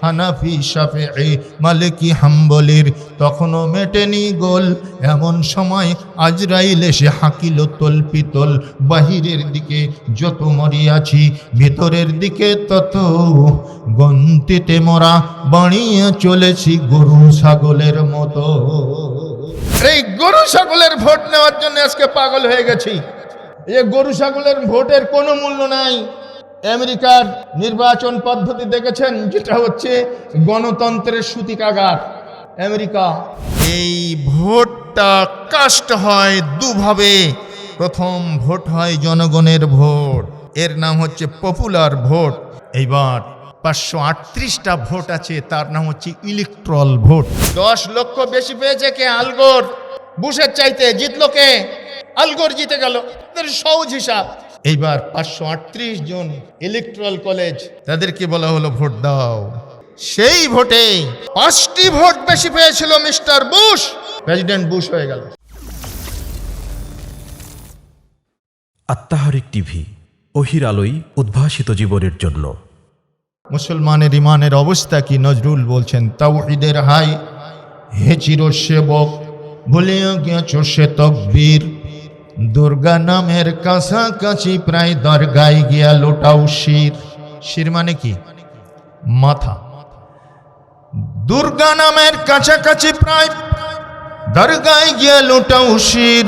হানাফি সাফে মালিকি, হাম্বলির তখনও মেটেনি গোল। এমন সময় আজরাইল এসে হাকিল তল পিতল বাহিরের দিকে যত মরিয়াছি ভেতরের দিকে তত গন্তিতে মরা বাড়িয়ে চলেছি গরু ছাগলের মতো। এই গরু ছাগলের ভোট নেওয়ার জন্য আজকে পাগল হয়ে গেছি। এই গরু ছাগলের ভোটের কোনো মূল্য নাই। আমেরিকার নির্বাচন পদ্ধতি দেখেছেন? যেটা হচ্ছে গণতন্ত্রের সূতিকাগার আমেরিকা। এই ভোটটা কাস্ট হয় দুভাবে। প্রথম ভোট হয় জনগণের ভোট। এর নাম হচ্ছে পপুলার ভোট। এইবার পাঁচশো আটত্রিশটা ভোট আছে তার নাম হচ্ছে ইলেকট্রল ভোট। দশ লক্ষ বেশি পেয়েছে কে? আলগোর বুশের চাইতে জিতলো কে? আলগোর জিতে গেল। সহজ হিসাব। এইবার পাঁচশো আটত্রিশ জন ইলেকট্রাল কলেজ তাদেরকে বলা হলো ভোট দাও। সেই ভোটে পাঁচটি ভোট বেশি পেয়েছিল মিস্টার বুশ। প্রেসিডেন্ট বুশ হয়ে গেল। আত্মাহারিক টিভি অহির আলোই উদ্ভাসিত জীবনের জন্য। মুসলমানের ইমানের অবস্থা কি নজরুল বলছেন? তাওহিদের হাই। হে চির সেবক ভুলিয়া গিয়েছ সে তকবীর। দুর্গা নামের কাছাকাছি প্রায় দরগায় গিয়া লোটাও শির। শির মানে কি? মাথা। দুর্গা নামের কাছাকাছি প্রায় দরগায় গিয়া লোটাও শির।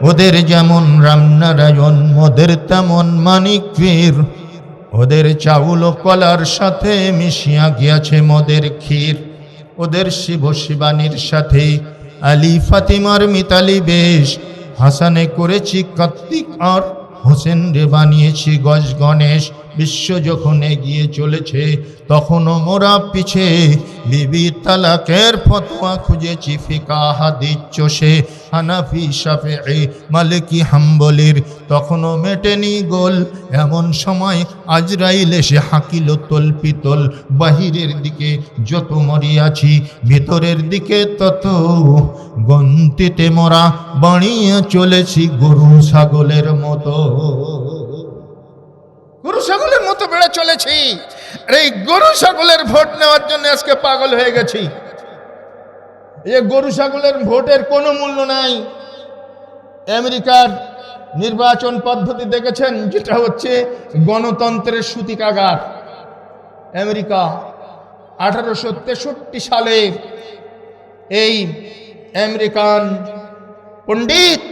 ওদের যেমন রামনারায়ণ ওদের তেমন মানিক পীর ওদের চাউল ও কলার সাথে মিশিয়া গিয়াছে মদের ক্ষীর। ওদের শিব শিবানীর সাথে আলী, ফাতিমার মিতালি বেশ। হাসানে করেছি কার্তিক আর হোসেন রে বানিয়েছি গজ গণেশ। বিশ্ব যখন এগিয়ে চলেছে, তখনও মোরা পিছে। বিবি তালাকের ফতোয়া খুঁজেছি, ফিকা হাদিস চষে। হানাফি সাফে মালিকি, হাম্বলির তখনও মেটেনি গোল। এমন সময় আজরাইল এসে হাকিল তল পিতল, বাহিরের দিকে যত মরিয়াছি ভেতরের দিকে তত গন্তিতে মরা বাড়িয়ে চলেছি গরু, ছাগলের মতো। গরু বেড়ে চলেছি। এই গরু ছাগলের ভোট নেওয়ার জন্য আজকে পাগল হয়ে গেছি। এই গরু ছাগলের ভোটের কোনো মূল্য নাই। আমেরিকার নির্বাচন পদ্ধতি দেখেছেন, যেটা হচ্ছে গণতন্ত্রের সূতিকাগার। আমেরিকা আঠারোশো তেষট্টি সালে এই আমেরিকান পণ্ডিত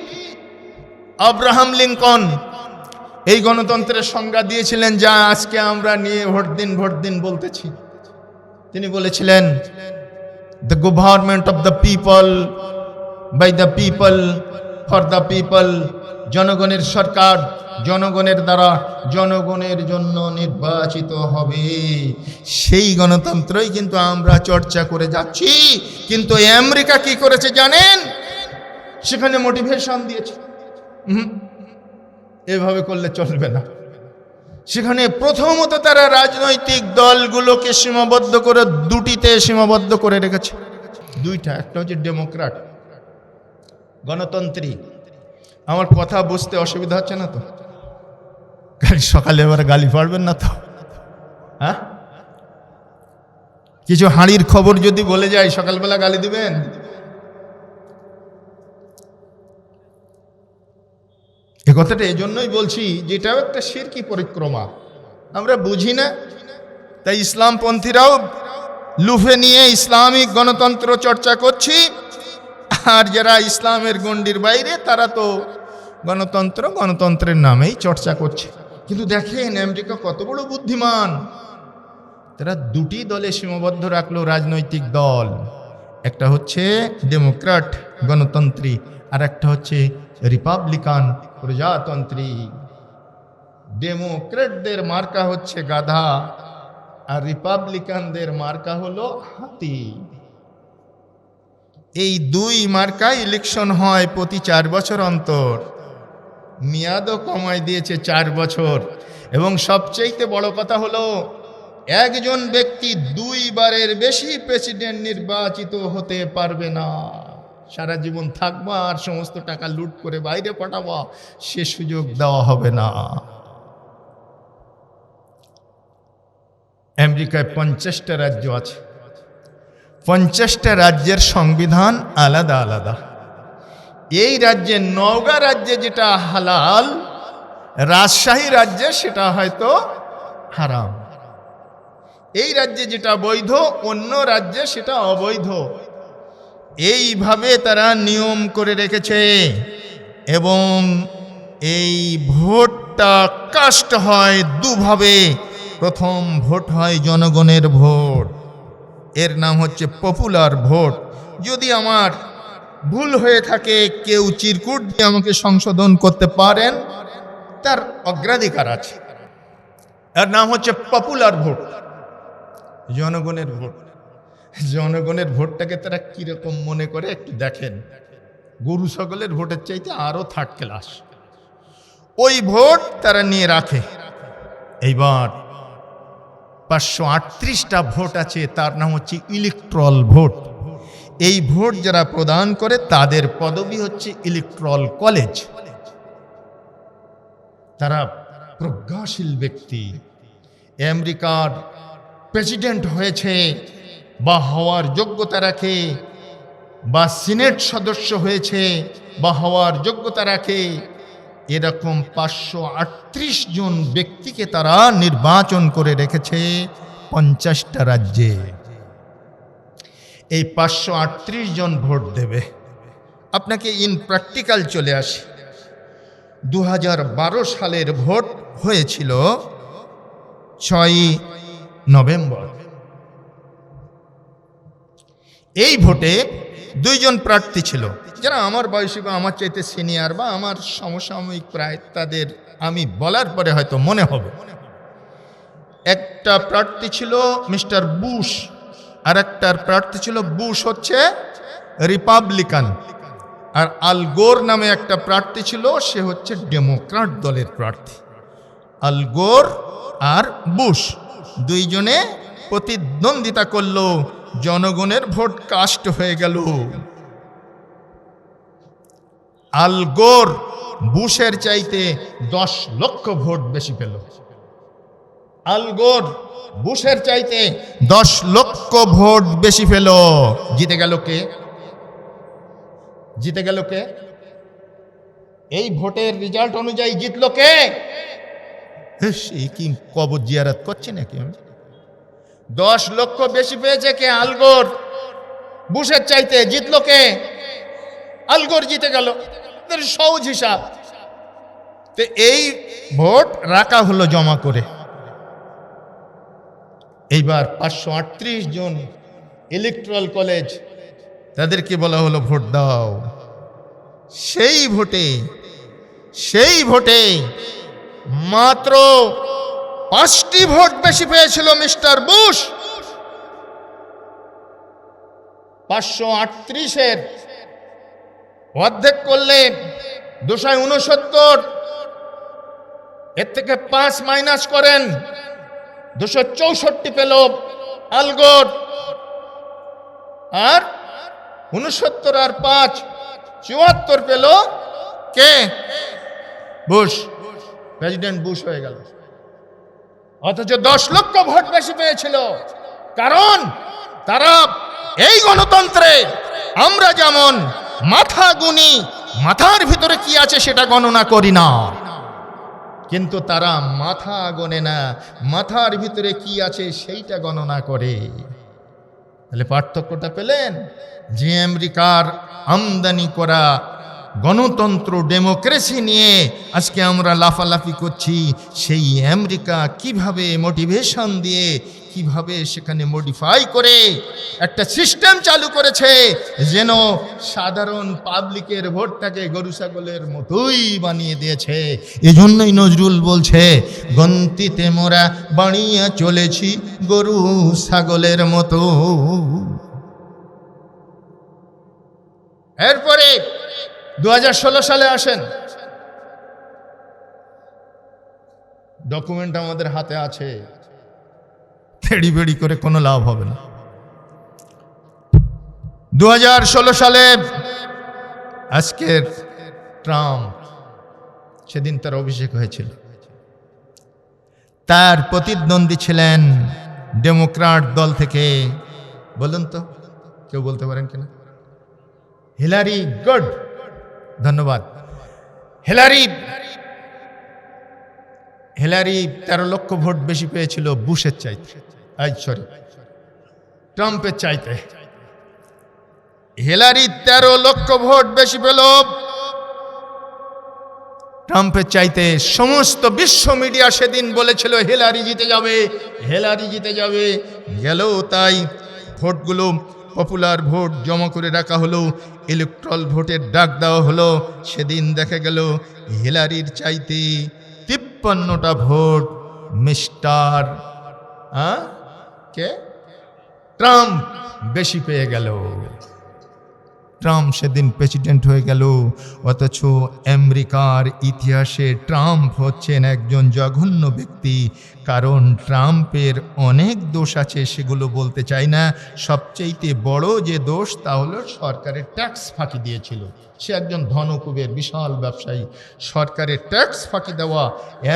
আব্রাহাম লিঙ্কন এই গণতন্ত্রের সংজ্ঞা দিয়েছিলেন যা আজকে আমরা নিয়ে ভোট দিন ভোট দিন বলতেছি। তিনি বলেছিলেন the government of the people by the people for the people জনগণের সরকার, জনগণের দ্বারা, জনগণের জন্য নির্বাচিত হবে। সেই গণতন্ত্রই কিন্তু আমরা চর্চা করে যাচ্ছি। কিন্তু আমেরিকা কি করেছে জানেন? সেখানে মোটিভেশন দিয়েছে। হুম। এভাবে করলে চলবে না। সেখানে প্রথমত তারা রাজনৈতিক দলগুলোকে সীমাবদ্ধ করে, দুটিতে সীমাবদ্ধ করে রেখেছে। দুইটা, একটা হচ্ছে ডেমোক্রাট গণতন্ত্রী। আমার কথা বুঝতে অসুবিধা হচ্ছে না তো? কাল সকালে এবার গালি পারবেন না তো? হ্যাঁ? কিছু হাঁড়ির খবর যদি বলে যায়, সকালবেলা গালি দিবেন? কথাটা এই জন্যই বলছি যে এটাও একটা শিরকি পরিক্রমা। আমরা বুঝি না, তাই ইসলামপন্থীরাও লুফে নিয়ে ইসলামিক গণতন্ত্র চর্চা করছি, আর যারা ইসলামের গণ্ডির বাইরে, তারা তো গণতন্ত্র গণতন্ত্রের নামেই চর্চা করছে। কিন্তু দেখেন, আমেরিকা কত বড় বুদ্ধিমান। তারা দুটি দলে সীমাবদ্ধ রাখল রাজনৈতিক দল। একটা হচ্ছে ডেমোক্র্যাট গণতন্ত্রী, আর একটা হচ্ছে রিপাবলিকান প্রজাতন্ত্রী। ডেমোক্রেটদের মার্কা হচ্ছে গাধা, আর রিপাবলিকানদের মার্কা হলো হাতি। এই দুই মার্কায় ইলেকশন হয় প্রতি চার বছর অন্তর। মেয়াদও কমায় দিয়েছে চার বছর। এবং সবচেয়ে বড় কথা হলো, একজন ব্যক্তি দুইবারের বেশি প্রেসিডেন্ট নির্বাচিত হতে পারবে না। সারা জীবন থাকব আর সমস্ত টাকা লুট করে বাইরে পাঠাবো, সে সুযোগ দেওয়া হবে না। আমেরিকায় পঞ্চাশটা রাজ্য আছে। পঞ্চাশটা রাজ্যের সংবিধান আলাদা আলাদা। এই রাজ্যে নওগাঁ রাজ্যে যেটা হালাল, রাজশাহী রাজ্যে সেটা হয়তো হারাম। এই রাজ্যে যেটা বৈধ, অন্য রাজ্যে সেটা অবৈধ। এইভাবে তারা নিয়ম করে রেখেছে এবং এই ভোটটা কাস্ট হয় দুভাবে। প্রথম ভোট হয় জনগণের ভোট। এর নাম হচ্ছে পপুলার ভোট। যদি আমার ভুল হয়ে থাকে, কেউ চিরকুট দিয়ে আমাকে সংশোধন করতে পারেন, তার অগ্রাধিকার আছে। এর নাম হচ্ছে পপুলার ভোট, জনগণের ভোট। জনগণের ভোটটাকে তারা কীরকম মনে করে একটু দেখেন। গরু সকলের ভোটের চাইতে আরও থার্ড ক্লাস ওই ভোট তারা নিয়ে রাখে। এইবার পাঁচশো আটত্রিশটা ভোট আছে, তার নাম হচ্ছে ইলেকট্রল ভোট এই ভোট যারা প্রদান করে, তাদের পদবি হচ্ছে ইলেকট্রল কলেজ তারা প্রজ্ঞাশীল ব্যক্তি। আমেরিকার প্রেসিডেন্ট হয়েছে। বা হওয়ার যোগ্যতা রাখে, বা সিনেট সদস্য হয়েছে, বা হওয়ার যোগ্যতা রাখে, এরকম পাঁচশো আটত্রিশ জন ব্যক্তিকে তারা নির্বাচন করে রেখেছে পঞ্চাশটা রাজ্যে। এই পাঁচশো আটত্রিশ জন ভোট দেবে। আপনাকে ইন প্র্যাকটিক্যাল চলে আসে। দু হাজার বারো সালের ভোট হয়েছিল ছয়ই নভেম্বর। এই ভোটে দুইজন প্রার্থী ছিল। যারা আমার বয়সী বা আমার চাইতে সিনিয়র বা আমার সমসাময়িক প্রায় তাদের আমি বলার পরে হয়তো মনে হবে। একটা প্রার্থী ছিল মিস্টার বুশ আর একটার প্রার্থী ছিল বুশ হচ্ছে রিপাবলিকান। আর আলগোর নামে একটা প্রার্থী ছিল, সে হচ্ছে ডেমোক্রাট দলের প্রার্থী। আলগোর আর বুশ দুইজনে প্রতিদ্বন্দ্বিতা করল জনগণের ভোট কাস্ট হয়ে গেল। আল গোর বুশের চাইতে দশ লক্ষ ভোট বেশি পেল। আল গোর বুশের চাইতে দশ লক্ষ ভোট বেশি পেল। জিতে গেল কে? জিতে গেল কে? এই ভোটের রেজাল্ট অনুযায়ী জিতলো কে? কি কবর জিয়ারাত করছে নাকি আমি? দশ লক্ষ বেশি পেয়েছে কে? আলগোর বুশের চাইতে জিতলো কে? আলগোর জিতে গেল। সহজ হিসাব। তো এই ভোট রাখা হলো জমা করে। এইবার পাঁচশো আটত্রিশ জন ইলেকট্রাল কলেজ তাদেরকে বলা হলো ভোট দাও। সেই ভোটে সেই ভোটে মাত্র পাঁচটি ভোট বেশি পেয়েছিল মিস্টার বুশ। পাঁচশো আটত্রিশের অর্ধেক করলে দুশো উনসত্তর এর থেকে পাঁচ মাইনাস করেন দুশো চৌষট্টি পেল আলগোর আর উনসত্তর আর পাঁচ চুয়াত্তর পেল কে? বুশ। প্রেসিডেন্ট বুশ হয়ে গেল। অথচ দশ লক্ষ ভোট বেশি পেয়েছিল। কারণ তারা এই গণতন্ত্রে আমরা যেমন মাথা গুনি, মাথার ভিতরে কি আছে সেটা গণনা করি না। কিন্তু তারা মাথা গনে না, মাথার ভিতরে কি আছে সেইটা গণনা করে। তাহলে পার্থক্যটা পেলেন? যে আমেরিকার আমদানি করা গণতন্ত্র ডেমোক্রেসি নিয়ে আজকে আমরা লাফালাফি করছি। সেই আমেরিকা কীভাবে মোটিভেশন দিয়ে, কীভাবে সেখানে মডিফাই করে একটা সিস্টেম চালু করেছে, যেন সাধারণ পাবলিকের ভোটটাকে গরু ছাগলের মতোই বানিয়ে দিয়েছে। এজন্যই নজরুল বলছে, গন্তিতে মোরা বানিয়ে চলেছি গরু ছাগলের মতো। এরপরে দু হাজার ষোলো সালে আসেন। ডকুমেন্ট আমাদের হাতে আছে। তেড়ি বেড়ি করে কোনো লাভ হবে না। দু হাজার ষোলো সালে আজকের ট্রাম্প সেদিন তার অভিষেক হয়েছিল। তার প্রতিদ্বন্দ্বী ছিলেন ডেমোক্রাট দল থেকে। বলুন তো, কেউ বলতে পারেন কিনা? Hillary good. ধন্যবাদ। হেলারি হেলারি তেরো লক্ষ ভোট বেশি পেয়েছিল বুশের চাইতে। সরি ট্রাম্পের চাইতে। হিলারি তেরো লক্ষ ভোট বেশি পেল ট্রাম্পের চাইতে। সমস্ত বিশ্ব মিডিয়া সেদিন বলেছিল, হেলারি জিতে যাবে, হেলারি জিতে যাবে। গেল তাই ভোটগুলো পপুলার ভোট জমা করে রাখা হলো। ইলেকট্রাল ভোটের ডাক দেওয়া হলো। সেদিন দেখা গেল হিলারির চাইতে তিপ্পান্নটা ভোট মিস্টার কে? ট্রাম্প বেশি পেয়ে গেল। ট্রাম্প সেদিন প্রেসিডেন্ট হয়ে গেল। অথচ আমেরিকার ইতিহাসে ট্রাম্প হচ্ছেন একজন জঘন্য ব্যক্তি। কারণ ট্রাম্পের অনেক দোষ আছে, সেগুলো বলতে চাই না। সবচেয়েতে বড় যে দোষ, তা হলো সরকারের ট্যাক্স ফাঁকি দিয়েছিল। সে একজন ধনকুবের বিশাল ব্যবসায়ী। সরকারের ট্যাক্স ফাঁকি দেওয়া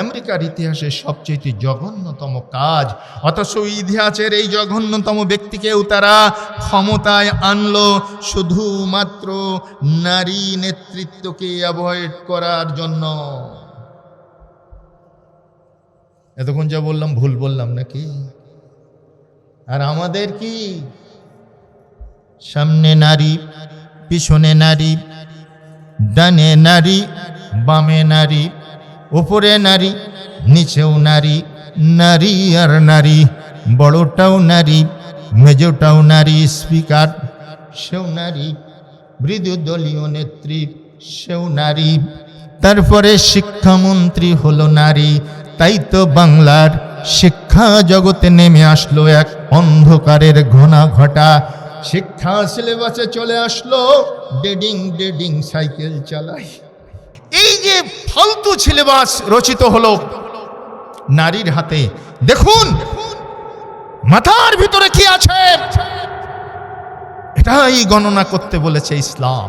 আমেরিকার ইতিহাসে সবচেয়ে জঘন্যতম কাজ। অথচ ইতিহাসের এই জঘন্যতম ব্যক্তিকেও তারা ক্ষমতায় আনলো। শুধুমাত্র নারী নেতৃত্বকে অ্যাভয়েড করার জন্য। এতক্ষণ যা বললাম ভুল বললাম নাকি? আর আমাদের কি? সামনে নারী, পিছনে নারী, ডানে নারী, বামে নারী, উপরে নারী, নিচেও নারী নারী আর নারী, বড়টাও নারী, মেজোটাও নারী, স্পিকার, সেও নারী বৃদ্ধ দলীয় নেত্রী, সেও নারী, তারপরে শিক্ষামন্ত্রী হলো নারী তাই তো বাংলার শিক্ষা জগতে নেমে আসলো এক অন্ধকারের ঘনা ঘটা। শিক্ষা সিলেবাসে চলে আসলো ডেডিং ডেডিং সাইকেল চালাই। এই যে ফালতু সিলেবাস রচিত হলো নারীর হাতে, দেখুন, মাথার ভিতরে কি আছে? এটাই গণনা করতে বলেছে ইসলাম।